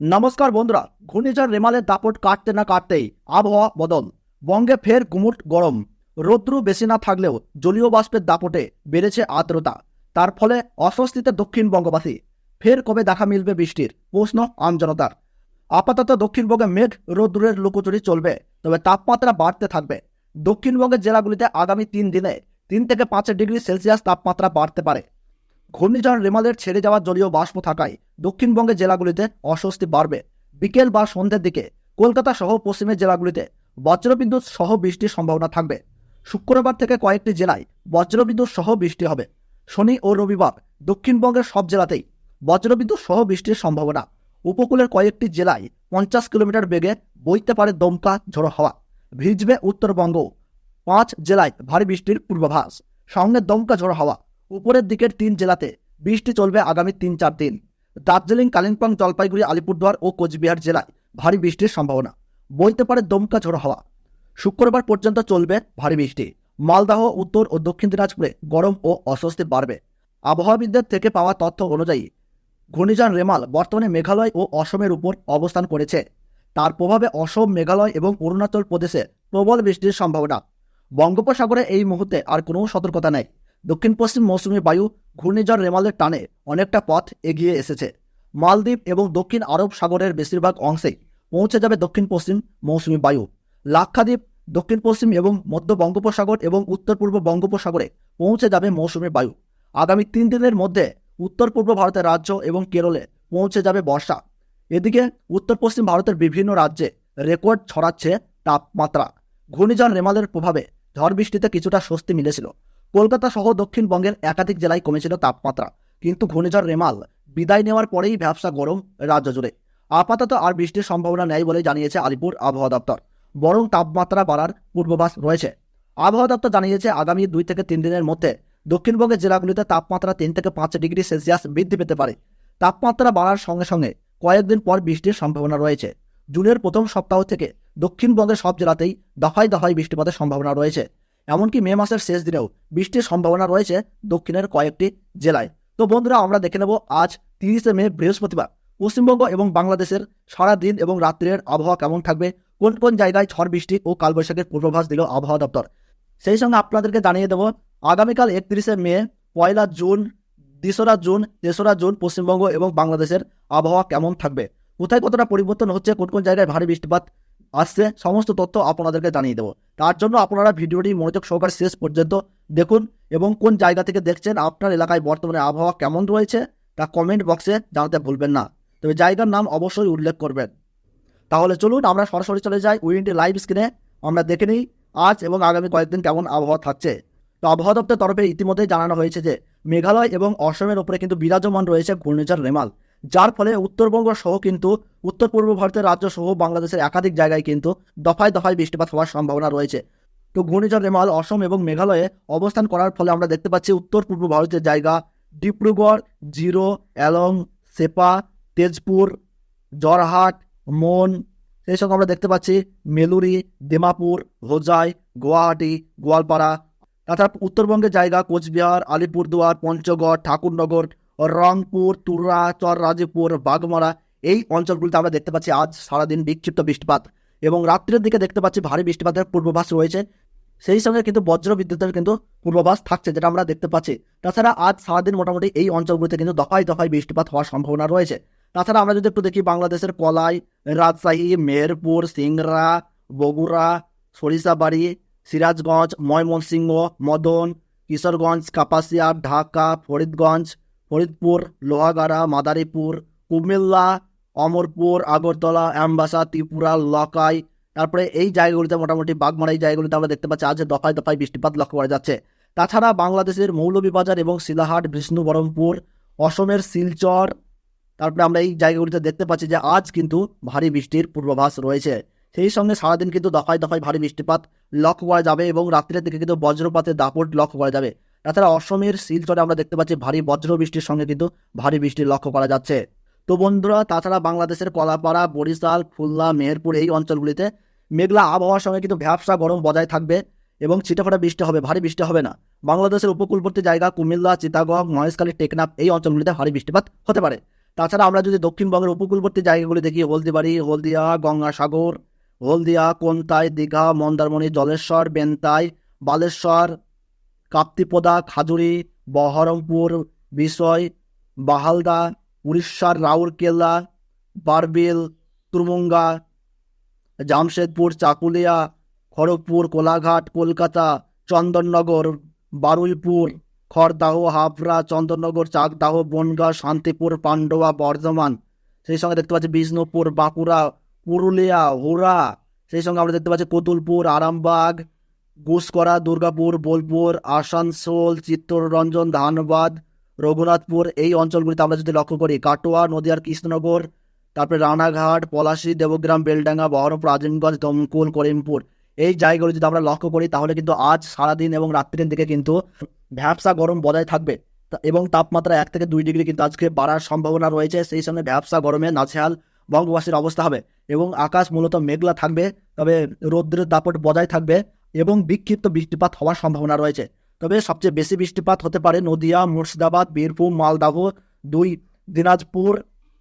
নমস্কার বন্ধুরা, ঘূর্ণিঝড় রেমালের দাপট কাটতে না কাটতেই আবহাওয়া বদল। বঙ্গে ফের গুমুট গরম। রৌদ্র বেশি না থাকলেও জলীয় বাষ্পের দাপটে বেড়েছে আর্দ্রতা। তার ফলে অস্বস্তিতে দক্ষিণবঙ্গবাসী ফের কবে দেখা মিলবে বৃষ্টির? প্রশ্ন আমজনতার আপাতত দক্ষিণবঙ্গে মেঘ রৌদ্রের লুকোচুরি চলবে, তবে তাপমাত্রা বাড়তে থাকবে। দক্ষিণবঙ্গের জেলাগুলিতে আগামী তিন দিনে তিন থেকে পাঁচ ডিগ্রি সেলসিয়াস তাপমাত্রা বাড়তে পারে। ঘূর্ণিঝড় রেমালের ছেড়ে যাওয়া জলীয় বাষ্প থাকায় দক্ষিণবঙ্গের জেলাগুলিতে অস্বস্তি বাড়বে। বিকেল বা সন্ধ্যের দিকে কলকাতা সহ পশ্চিমের জেলাগুলিতে বজ্রবিদ্যুৎ সহ বৃষ্টির সম্ভাবনা থাকবে। শুক্রবার থেকে কয়েকটি জেলায় বজ্রবিদ্যুৎ সহ বৃষ্টি হবে। শনি ও রবিবার দক্ষিণবঙ্গের সব জেলাতেই বজ্রবিদ্যুৎ সহ বৃষ্টির সম্ভাবনা। উপকূলের কয়েকটি জেলায় পঞ্চাশ কিলোমিটার বেগে বইতে পারে দমকা ঝোড়ো হাওয়া। ভিজবে উত্তরবঙ্গ। পাঁচ জেলায় ভারী বৃষ্টির পূর্বাভাস। সঙ্গে দমকা ঝোড়ো হাওয়া। উপরের দিকের তিন জেলাতে বৃষ্টি চলবে আগামী তিন চার দিন। দার্জিলিং, কালিম্পং, জলপাইগুড়ি, আলিপুরদুয়ার ও কোচবিহার জেলায় ভারী বৃষ্টির সম্ভাবনা। বইতে পারে দমকা ঝোড়ো হাওয়া। শুক্রবার পর্যন্ত চলবে ভারী বৃষ্টি। মালদাহ, উত্তর ও দক্ষিণ দিনাজপুরে গরম ও অস্বস্তি বাড়বে। আবহাওয়াবিদদের থেকে পাওয়া তথ্য অনুযায়ী, ঘূর্ণিঝড় রেমাল বর্তমানে মেঘালয় ও অসমের উপর অবস্থান করেছে। তার প্রভাবে অসম, মেঘালয় এবং অরুণাচল প্রদেশে প্রবল বৃষ্টির সম্ভাবনা। বঙ্গোপসাগরে এই মুহূর্তে আর কোনো সতর্কতা নেই। দক্ষিণ পশ্চিম মৌসুমী বায়ু ঘূর্ণিঝড় রেমালের টানে অনেকটা পথ এগিয়ে এসেছে। মালদ্বীপ এবং দক্ষিণ আরব সাগরের বেশিরভাগ অংশেই পৌঁছে যাবে দক্ষিণ পশ্চিম মৌসুমী বায়ু। লাক্ষাদ্বীপ, দক্ষিণ পশ্চিম এবং মধ্য বঙ্গোপসাগর এবং উত্তর পূর্ব বঙ্গোপসাগরে পৌঁছে যাবে মৌসুমী বায়ু। আগামী তিন দিনের মধ্যে উত্তর পূর্ব ভারতের রাজ্য এবং কেরলে পৌঁছে যাবে বর্ষা। এদিকে উত্তর পশ্চিম ভারতের বিভিন্ন রাজ্যে রেকর্ড ছড়াচ্ছে তাপমাত্রা। ঘূর্ণিঝড় রেমালের প্রভাবে ঝড় বৃষ্টিতে কিছুটা স্বস্তি মিলেছিল। কলকাতা সহ দক্ষিণবঙ্গের একাধিক জেলায় কমেছিল তাপমাত্রা, কিন্তু ঘূর্ণিঝড় রেমাল বিদায় নেওয়ার পরেই ব্যবসা গরম রাজ্য জুড়ে। আপাতত আর বৃষ্টির সম্ভাবনা নেই বলে জানিয়েছে আলিপুর আবহাওয়া দপ্তর, বরং তাপমাত্রা বাড়ার পূর্বাভাস রয়েছে। আবহাওয়া দপ্তর জানিয়েছে আগামী দুই থেকে তিন দিনের মধ্যে দক্ষিণবঙ্গের জেলাগুলিতে তাপমাত্রা তিন থেকে পাঁচ ডিগ্রি সেলসিয়াস বৃদ্ধি পেতে পারে। তাপমাত্রা বাড়ার সঙ্গে সঙ্গে কয়েকদিন পর বৃষ্টির সম্ভাবনা রয়েছে। জুনের প্রথম সপ্তাহ থেকে দক্ষিণবঙ্গের সব জেলাতেই দফায় দফায় বৃষ্টিপাতের সম্ভাবনা রয়েছে। এমনকি মে মাসের শেষ দিনেও বৃষ্টির সম্ভাবনা রয়েছে দক্ষিণের কয়েকটি জেলায়। তো বন্ধুরা, আমরা দেখে নেব আজ তিরিশে মে, বৃহস্পতিবার। পশ্চিমবঙ্গ এবং বাংলাদেশের সারা দিন এবং রাত্রের আবহাওয়া কেমন থাকবে, কোন কোন জায়গায় ঝড়, বৃষ্টি ও কালবৈশাখের পূর্বাভাস দিল আবহাওয়া দপ্তর। সেই সঙ্গে আপনাদেরকে জানিয়ে দেব, আগামীকাল একত্রিশে মে, পয়লা জুন, তেসরা জুন তেসরা জুন পশ্চিমবঙ্গ এবং বাংলাদেশের আবহাওয়া কেমন থাকবে? কোথায় কতটা পরিবর্তন হচ্ছে, কোন কোন জায়গায় ভারী বৃষ্টিপাত আসছে, সমস্ত তথ্য আপনাদেরকে জানিয়ে দেবো। তার জন্য আপনারা ভিডিওটি মনোযোগ সহকারে শেষ পর্যন্ত দেখুন এবং কোন জায়গা থেকে দেখছেন, আপনার এলাকায় বর্তমানে আবহাওয়া কেমন রয়েছে, তা কমেন্ট বক্সে জানাতে ভুলবেন না। তবে জায়গার নাম অবশ্যই উল্লেখ করবেন। তাহলে চলুন আমরা সরাসরি চলে যাই উইন্ডি লাইভ স্ক্রিনে। আমরা দেখে নিই আজ এবং আগামী কয়েকদিন কেমন আবহাওয়া থাকছে। তো আবহাওয়া দপ্তরের তরফে ইতিমধ্যেই জানানো হয়েছে যে, মেঘালয় এবং অসমের ওপরে কিন্তু বিরাজমান রয়েছে ঘূর্ণিঝড় রেমাল। যার ফলে উত্তরবঙ্গ সহ কিন্তু উত্তর পূর্ব ভারতের রাজ্য সহ বাংলাদেশের একাধিক জায়গায় কিন্তু দফায় দফায় বৃষ্টিপাত হওয়ার সম্ভাবনা রয়েছে। তো ঘূর্ণিঝড় রেমাল, অসম এবং মেঘালয়ে অবস্থান করার ফলে আমরা দেখতে পাচ্ছি উত্তর পূর্ব ভারতের জায়গা ডিব্রুগড়, জিরো, অ্যালং, সেপা, তেজপুর জরহাট মন সেই সঙ্গে আমরা দেখতে পাচ্ছি মেলুরি দিমাপুর হোজাই, গুয়াহাটি, গোয়ালপাড়া। তাছাড়া উত্তরবঙ্গের জায়গা কোচবিহার, আলিপুরদুয়ার, পঞ্চগড়, ঠাকুরনগর রংপুর, তুরা, চররাজপুর, বাগমারা এই অঞ্চলগুলিতে আমরা দেখতে পাচ্ছি আজ সারাদিন বিক্ষিপ্ত বৃষ্টিপাত এবং রাত্রের দিকে দেখতে পাচ্ছি ভারী বৃষ্টিপাতের পূর্বাভাস রয়েছে। সেই সঙ্গে কিন্তু বজ্র বিদ্যুতের কিন্তু পূর্বাভাস থাকছে যেটা আমরা দেখতে পাচ্ছি। তাছাড়া আজ সারাদিন মোটামুটি এই অঞ্চলগুলিতে কিন্তু দফায় দফায় বৃষ্টিপাত হওয়ার সম্ভাবনা রয়েছে। তাছাড়া আমরা যদি একটু দেখি বাংলাদেশের কলাই রাজশাহী, মেহেরপুর, সিংড়া, বগুড়া, সরিষাবাড়ি, সিরাজগঞ্জ, ময়মনসিংহ, মদন, কিশোরগঞ্জ, কাপাসিয়া, ঢাকা, ফরিদগঞ্জ ফরিদপুর, লোহাগাড়া, মাদারীপুর, কুমিল্লা, অমরপুর, আগরতলা, অ্যাম্বাসা, ত্রিপুরা, লকাই। তারপরে এই জায়গাগুলিতে মোটামুটি বাগমারা এই জায়গাগুলিতে আমরা দেখতে পাচ্ছি আজ দফায় দফায় বৃষ্টিপাত লক্ষ্য করা যাচ্ছে। তাছাড়া বাংলাদেশের মৌলভীবাজার এবং শিলাহাট, বিষ্ণুবরমপুর, অসমের শিলচর, তারপরে আমরা এই জায়গাগুলিতে দেখতে পাচ্ছি যে আজ কিন্তু ভারী বৃষ্টির পূর্বাভাস রয়েছে। সেই সঙ্গে সারাদিন কিন্তু দফায় দফায় ভারী বৃষ্টিপাত লক্ষ্য করা যাবে এবং রাত্রের দিকে কিন্তু বজ্রপাতের দাপট লক্ষ্য করা যাবে। তাছাড়া অসমের শিলচরে আমরা দেখতে পাচ্ছি ভারী বজ্র বৃষ্টির সঙ্গে কিন্তু ভারী বৃষ্টি লক্ষ্য করা যাচ্ছে। তো বন্ধুরা, তাছাড়া বাংলাদেশের কলাপাড়া, বরিশাল, খুলনা, মেহেরপুর এই অঞ্চলগুলিতে মেঘলা আবহাওয়ার সঙ্গে কিন্তু ভ্যাবসা গরম বজায় থাকবে এবং ছিটেফোঁটা বৃষ্টি হবে, ভারী বৃষ্টি হবে না। বাংলাদেশের উপকূলবর্তী জায়গা কুমিল্লা, চিতাগং, মহেশখালী, টেকনাফ এই অঞ্চলগুলিতে ভারী বৃষ্টিপাত হতে পারে। তাছাড়া আমরা যদি দক্ষিণবঙ্গের উপকূলবর্তী জায়গাগুলি দেখি, হলদিবাড়ি, হলদিয়া, গঙ্গাসাগর, হলদিয়া, কোনতাই, দীঘা, মন্দারমণি, জলেশ্বর, বেন্তাই, বালেশ্বর কাপ্তিপদা, খাজুরি, বহরমপুর বিষয় বাহালদা, উড়িষ্যার রাউরকেল্লা বারবিল, তুরমুঙ্গা, জামশেদপুর, চাকুলিয়া, খড়গপুর, কোলাঘাট, কলকাতা, চন্দননগর, বারুইপুর, খড়দাহ, হাবড়া, চন্দননগর, চাকদাহ, বনগাঁ, শান্তিপুর, পান্ডুয়া, বর্ধমান। সেই সঙ্গে দেখতে পাচ্ছি বিষ্ণুপুর, বাঁকুড়া, পুরুলিয়া হুরা সেই সঙ্গে আমরা দেখতে পাচ্ছি কতুলপুর, আরামবাগ গুসকরা, দুর্গাপুর, বোলপুর, আসানসোল, চিত্তরঞ্জন, ধানবাদ, রঘুনাথপুর, এই অঞ্চলগুলিতে আমরা যদি লক্ষ্য করি, কাটোয়া, নদিয়ার কৃষ্ণনগর, তারপরে রানাঘাট, পলাশী, দেবগ্রাম, বেলডাঙ্গা, বহরমপুর আজিমগঞ্জ দমকুল, করিমপুর। এই জায়গাগুলো যদি আমরা লক্ষ্য করি, তাহলে কিন্তু আজ সারাদিন এবং রাত্রির দিকে কিন্তু ভ্যাবসা গরম বজায় থাকবে। এবং তাপমাত্রা এক থেকে দুই ডিগ্রি কিন্তু আজকে বাড়ার সম্ভাবনা রয়েছে। সেই সঙ্গে ভ্যাবসা গরমে নাজেহাল বঙ্গবাসীর অবস্থা হবে এবং আকাশ মূলত মেঘলা থাকবে, তবে রৌদ্রের দাপট বজায় থাকবে। এবং বিক্ষিপ্ত বৃষ্টিপাত হওয়ার সম্ভাবনা রয়েছে। তবে সবচেয়ে বেশি বৃষ্টিপাত হতে পারে নদিয়া, মুর্শিদাবাদ, বীরভূম, মালদাহ, দুই দিনাজপুর,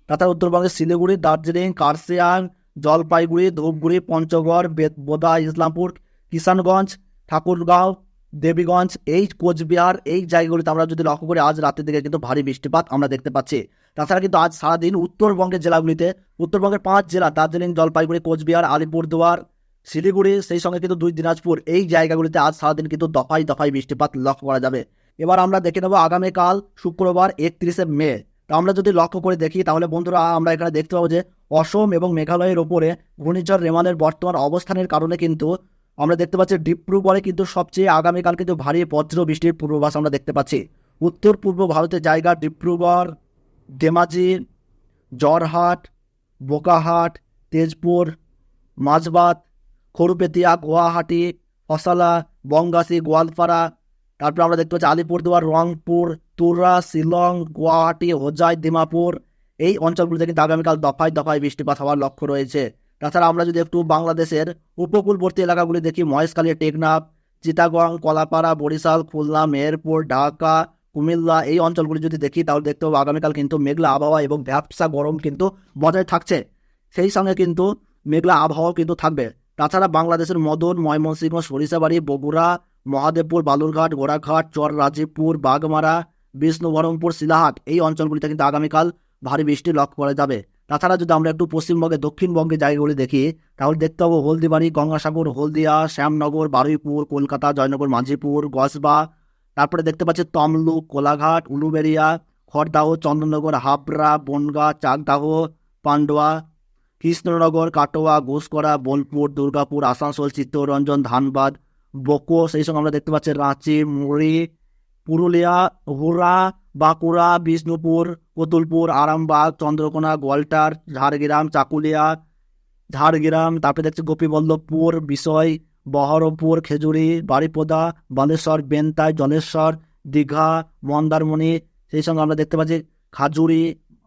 তাছাড়া উত্তরবঙ্গের শিলিগুড়ি, দার্জিলিং কার্সিয়াং জলপাইগুড়ি, ধূপগুড়ি, পঞ্চগড় বোদা, ইসলামপুর, কিষানগঞ্জ, ঠাকুরগাঁও, দেবীগঞ্জ, এই কোচবিহার, এই জায়গাগুলিতে আমরা যদি লক্ষ্য করি, আজ রাতের দিকে কিন্তু ভারী বৃষ্টিপাত আমরা দেখতে পাচ্ছি। তাছাড়া কিন্তু আজ সারাদিন উত্তরবঙ্গের জেলাগুলিতে, উত্তরবঙ্গের পাঁচ জেলা, দার্জিলিং, জলপাইগুড়ি, কোচবিহার, আলিপুরদুয়ার শিলিগুড়ি, সেই সঙ্গে কিন্তু দুই দিনাজপুর, এই জায়গাগুলিতে আজ সারাদিন কিন্তু দফায় দফায় বৃষ্টিপাত লক্ষ্য করা যাবে। এবার আমরা দেখে নেব আগামীকাল শুক্রবার একত্রিশে মে। তা আমরা যদি লক্ষ্য করে দেখি, তাহলে বন্ধুরা, আমরা এখানে দেখতে পাবো যে অসম এবং মেঘালয়ের ওপরে ঘূর্ণিঝড় রেমানের বর্তমান অবস্থানের কারণে কিন্তু আমরা দেখতে পাচ্ছি ডিব্রুগড়ে কিন্তু সবচেয়ে আগামীকাল কিন্তু ভারী বজ্র বৃষ্টির পূর্বাভাস আমরা দেখতে পাচ্ছি। উত্তর পূর্ব ভারতের জায়গা ডিব্রুগড়, ধেমাজি জরহাট বোকাহাট, তেজপুর মাঝবাত খরুপেতিয়া, গুয়াহাটি ফসালা বঙ্গাসি গোয়ালপাড়া। তারপর আমরা দেখতে পাচ্ছি আলিপুরদুয়ার, রংপুর, তুরা, শিলং, গুয়াহাটি, হোজাই, দিমাপুর। এই অঞ্চলগুলিতে কিন্তু আগামীকাল দফায় দফায় বৃষ্টিপাত হওয়ার লক্ষ্য রয়েছে। তাছাড়া আমরা যদি একটু বাংলাদেশের উপকূলবর্তী এলাকাগুলি দেখি, মহেশখালী, টেকনাফ, চিটাগং, কলাপাড়া, বরিশাল, খুলনা, মেহেরপুর, ঢাকা, কুমিল্লা এই অঞ্চলগুলি যদি দেখি, তাহলে দেখতে পাবো আগামীকাল কিন্তু মেঘলা আবহাওয়া এবং ভ্যাপসা গরম কিন্তু বজায় থাকছে। সেই সঙ্গে কিন্তু মেঘলা আবহাওয়াও কিন্তু থাকবে। তাছাড়া বাংলাদেশের মদন, ময়মনসিংহ, সরিষাবাড়ি, বগুড়া, মহাদেবপুর, বালুরঘাট, গোড়াঘাট, চর রাজীবপুর, বাগমারা, বিষ্ণুবরমপুর শিলাহাট এই অঞ্চলগুলিতে কিন্তু আগামীকাল ভারী বৃষ্টি লক্ষ্য করা যাবে। তাছাড়া যদি আমরা একটু পশ্চিমবঙ্গে দক্ষিণবঙ্গের জায়গাগুলি দেখি, তাহলে দেখতে পাবো হলদিবাড়ি, গঙ্গাসাগর, হলদিয়া, শ্যামনগর, বারুইপুর, কলকাতা, জয়নগর মাঝিপুর গসবা তারপরে দেখতে পাচ্ছি তমলুক, কোলাঘাট, উলুবেড়িয়া, খড়দাহ, চন্দননগর, হাবড়া, বনগাঁ, চাকদাহ, পান্ডুয়া কৃষ্ণনগর, কাটোয়া, ঘোষকরা, বোলপুর, দুর্গাপুর, আসানসোল, চিত্তরঞ্জন, ধানবাদ বকো সেই সঙ্গে আমরা দেখতে পাচ্ছি রাঁচি, মুড়ি, পুরুলিয়া হুরা বাঁকুড়া, বিষ্ণুপুর, কতুলপুর, আরামবাগ, চন্দ্রকোনা, গোয়ালটার, ঝাড়গ্রাম, চাকুলিয়া, ঝাড়গ্রাম, তারপরে দেখছি গোপীবল্লভপুর বিষয় বহরমপুর, খেজুরি বাড়িপোদা বালেশ্বর, বেন্তাই, জলেশ্বর, দীঘা, মন্দারমণি, সেই সঙ্গে আমরা দেখতে পাচ্ছি খাজুরি,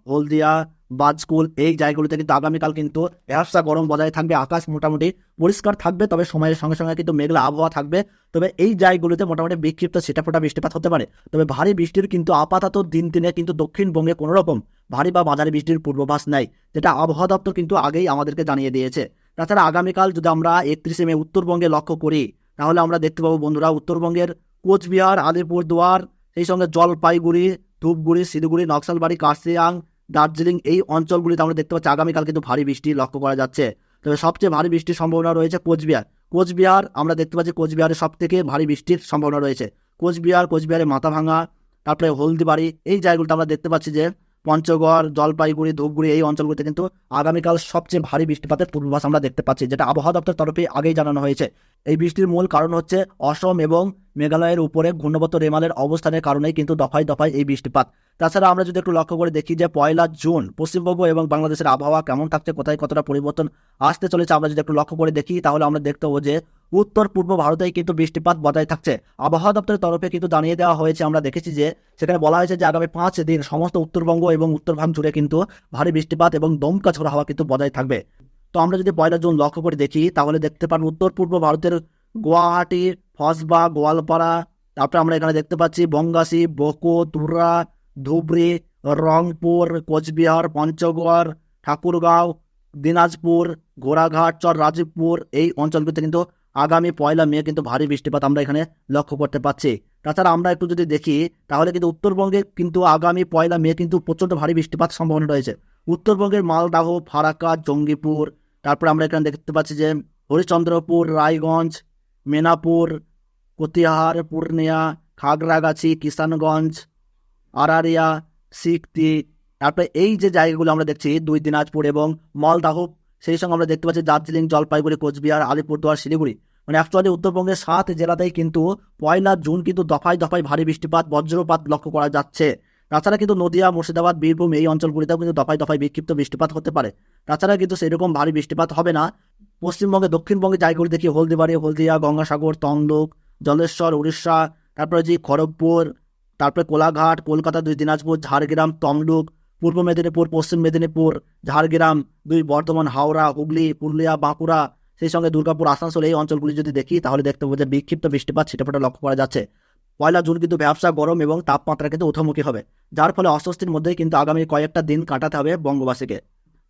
হলদিয়া বাজকুল এই জায়গাগুলিতে কিন্তু আগামীকাল কিন্তু ব্যবসা গরম বজায় থাকবে, আকাশ মোটামুটি পরিষ্কার থাকবে, তবে সময়ের সঙ্গে সঙ্গে কিন্তু মেঘলা আবহাওয়া থাকবে। তবে এই জায়গাগুলিতে মোটামুটি বিক্ষিপ্ত ছিটাফোটা বৃষ্টিপাত হতে পারে। তবে ভারী বৃষ্টির কিন্তু আপাতত দিন দিনে কিন্তু দক্ষিণবঙ্গে কোনো রকম ভারী বা মাঝারি বৃষ্টির পূর্বাভাস নাই, যেটা আবহাওয়া দপ্তর কিন্তু আগেই আমাদেরকে জানিয়ে দিয়েছে। তাছাড়া আগামীকাল যদি আমরা একত্রিশে মে উত্তরবঙ্গে লক্ষ্য করি, তাহলে আমরা দেখতে পাবো বন্ধুরা উত্তরবঙ্গের কোচবিহার, আলিপুরদুয়ার, সেই সঙ্গে জলপাইগুড়ি, ধূপগুড়ি শিলিগুড়ি নকশালবাড়ি কার্সিয়াং দার্জিলিং এই অঞ্চলগুলিতে আমরা দেখতে পাচ্ছি আগামীকাল কিন্তু ভারী বৃষ্টি লক্ষ্য করা যাচ্ছে। তবে সবচেয়ে ভারী বৃষ্টির সম্ভাবনা রয়েছে কোচবিহার। কোচবিহার, আমরা দেখতে পাচ্ছি কোচবিহারে সব থেকে ভারী বৃষ্টির সম্ভাবনা রয়েছে। কোচবিহার কোচবিহারে মাথাভাঙা তারপরে হলদিবাড়ি, এই জায়গাগুলোতে আমরা দেখতে পাচ্ছি যে পঞ্চগড়, জলপাইগুড়ি, ধূপগুড়ি এই অঞ্চলগুলিতে কিন্তু আগামীকাল সবচেয়ে ভারী বৃষ্টিপাতের পূর্বাভাস আমরা দেখতে পাচ্ছি, যেটা আবহাওয়া দপ্তর তরফে আগেই জানানো হয়েছে। এই বৃষ্টির মূল কারণ হচ্ছে অসম এবং মেঘালয়ের উপরে ঘূর্ণবত রেমালের অবস্থানের কারণেই কিন্তু দফায় দফায় এই বৃষ্টিপাত। তাছাড়া আমরা যদি একটু লক্ষ্য করে দেখি যে পয়লা জুন, পশ্চিমবঙ্গ এবং বাংলাদেশের আবহাওয়া কেমন থাকছে, কোথায় কতটা পরিবর্তন আসতে চলেছে, আমরা যদি একটু লক্ষ্য করে দেখি, তাহলে আমরা দেখতে পাবো যে উত্তর পূর্ব ভারতেই কিন্তু বৃষ্টিপাত বজায় থাকছে। আবহাওয়া দপ্তরের তরফে কিন্তু জানিয়ে দেওয়া হয়েছে, আমরা দেখেছি যে সেখানে বলা হয়েছে যে আগামী পাঁচ দিন সমস্ত উত্তরবঙ্গ এবং উত্তর উত্তরভাগ জুড়ে কিন্তু ভারী বৃষ্টিপাত এবং দমকা ঝোড়া হাওয়া কিন্তু বজায় থাকবে। তো আমরা যদি পয়লা জুন লক্ষ্য করে দেখি, তাহলে দেখতে পারব উত্তর পূর্ব ভারতের গুয়াহাটি, ফসবা, গোয়ালপাড়া, তারপরে আমরা এখানে দেখতে পাচ্ছি বঙ্গাসি বকো তুরা ধুবড়ি, রংপুর, কোচবিহার, পঞ্চগড়, ঠাকুরগাঁও, দিনাজপুর ঘোড়াঘাট চর, রাজীবপুর, এই অঞ্চলগুলিতে কিন্তু আগামী পয়লা মে কিন্তু ভারী বৃষ্টিপাত আমরা এখানে লক্ষ্য করতে পারছি তাছাড়া আমরা একটু যদি দেখি, তাহলে কিন্তু উত্তরবঙ্গে কিন্তু আগামী পয়লা মে কিন্তু প্রচণ্ড ভারী বৃষ্টিপাত সম্ভাবনা রয়েছে। উত্তরবঙ্গের মালদাহ, ফারাক্কা, জঙ্গিপুর, তারপরে আমরা এখানে দেখতে পাচ্ছি যে হরিচন্দ্রপুর রায়গঞ্জ, মেনাপুর, কতিহার, পূর্ণিয়া, খাগড়াগাছি, কিষানগঞ্জ, আরারিয়া সিকতি তারপরে এই যে জায়গাগুলো আমরা দেখছি, দুই দিনাজপুর এবং মালদাহ সেই সঙ্গে আমরা দেখতে পাচ্ছি দার্জিলিং, জলপাইগুড়ি, কোচবিহার, আলিপুরদুয়ার, শিলিগুড়ি। মানে অ্যাকচুয়ালি উত্তরবঙ্গের সাত জেলাতেই কিন্তু পয়লা জুন কিন্তু দফায় দফায় ভারী বৃষ্টিপাত, বজ্রপাত লক্ষ্য করা যাচ্ছে। তাছাড়া কিন্তু নদিয়া, মুর্শিদাবাদ, বীরভূম এই অঞ্চলগুলিতেও কিন্তু দফায় দফায় বিক্ষিপ্ত বৃষ্টিপাত হতে পারে। তাছাড়া কিন্তু সেরকম ভারী বৃষ্টিপাত হবে না। পশ্চিমবঙ্গে, দক্ষিণবঙ্গে জায়গাগুলি দেখি হলদিবাড়ি, হলদিয়া, গঙ্গাসাগর, তমলুক, জলেশ্বর, উড়িষ্যা, তারপরে যে খড়গপুর, তারপরে কোলাঘাট, কলকাতা, দুই দিনাজপুর, ঝাড়গ্রাম, তমলুক পূর্ব মেদিনীপুর, পশ্চিম মেদিনীপুর, ঝাড়গ্রাম, দুই বর্ধমান, হাওড়া, হুগলি, পুরুলিয়া, বাঁকুড়া, সেই সঙ্গে দুর্গাপুর, আসানসোল, এই অঞ্চলগুলি যদি দেখি, তাহলে দেখতে পাবো যে বিক্ষিপ্ত বৃষ্টিপাত ছিটেফোঁটা লক্ষ্য করা যাচ্ছে। পয়লা জুন কিন্তু ব্যবসা গরম এবং তাপমাত্রা কিন্তু ঊর্ধ্বমুখী হবে, যার ফলে অস্বস্তির মধ্যেই কিন্তু আগামী কয়েকটা দিন কাটাতে হবে বঙ্গবাসীকে।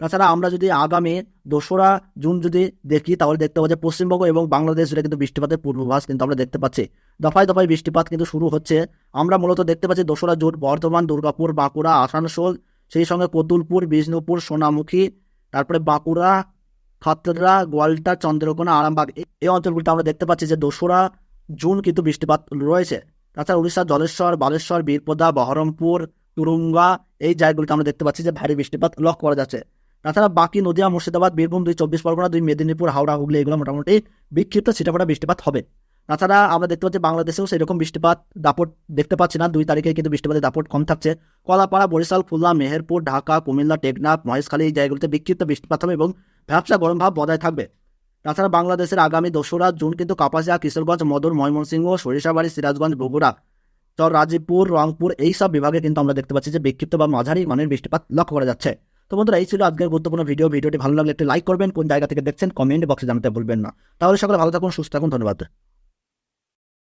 তাছাড়া আমরা যদি আগামী দোসরা জুন যদি দেখি, তাহলে দেখতে পাবো যে পশ্চিমবঙ্গ এবং বাংলাদেশ জুড়ে কিন্তু বৃষ্টিপাতের পূর্বাভাস কিন্তু আমরা দেখতে পাচ্ছি। দফায় দফায় বৃষ্টিপাত কিন্তু শুরু হচ্ছে। আমরা মূলত দেখতে পাচ্ছি দোসরা জুন বর্ধমান, দুর্গাপুর, বাঁকুড়া, আসানসোল সেই সঙ্গে কতুলপুর, বিষ্ণুপুর, সোনামুখী, তারপরে বাঁকুড়া, খাতড়া, গোয়ালটা, চন্দ্রকোনা, আরামবাগ এই- এই অঞ্চলগুলিতে আমরা দেখতে পাচ্ছি যে দোসরা, জুন কিন্তু বৃষ্টিপাত রয়েছে। তাছাড়া উড়িষ্যার জলেশ্বর, বালেশ্বর, বীরপদা, বহরমপুর, তুরুঙ্গা এই জায়গাগুলিতে আমরা দেখতে পাচ্ছি যে ভারী বৃষ্টিপাত লক্ষ্য করা যাচ্ছে। তাছাড়া বাকি নদিয়া, মুর্শিদাবাদ, বীরভূম দুই চব্বিশ পরগনা, দুই মেদিনীপুর, হাওড়া, হুগলি এগুলো মোটামুটি বিক্ষিপ্ত ছিটাফাটা বৃষ্টিপাত হবে। তাছাড়া আমরা দেখতে পাচ্ছি বাংলাদেশেও সেরকম বৃষ্টিপাত দাপট দেখতে পাচ্ছি না। দুই তারিখে কিন্তু বৃষ্টিপাতের দাপট কম থাকছে। কলাপাড়া, বরিশাল, খুলনা, মেহেরপুর, ঢাকা, কুমিল্লা, টেকনাফ, মহেশখালী এই জায়গাগুলিতে বিক্ষিপ্ত বৃষ্টিপাত হবে এবং ব্যবসা গরম ভাব বজায় থাকবে। তাছাড়া বাংলাদেশের আগামী দোসরা, জুন কিন্তু কাপাসিয়া, কিশোরগঞ্জ, মদুর, ময়মনসিংহ, সরিষাবাড়ি, সিরাজগঞ্জ, বগুড়া, চর, রাজীবপুর, রংপুর এই সব বিভাগে কিন্তু আমরা দেখতে পাচ্ছি যে বিক্ষিপ্ত বা মাঝারি মানের বৃষ্টিপাত লক্ষ্য করা যাচ্ছে। তো বন্ধুরা, এই ছিল আজকের গুরুত্বপূর্ণ ভিডিও। ভিডিওটি ভালো লাগলে একটি লাইক করবেন। কোন জায়গা থেকে দেখছেন, কমেন্ট বক্সে জানাতে ভুলবেন না। তাহলে সকলে ভালো থাকুন, সুস্থ থাকুন। ধন্যবাদ।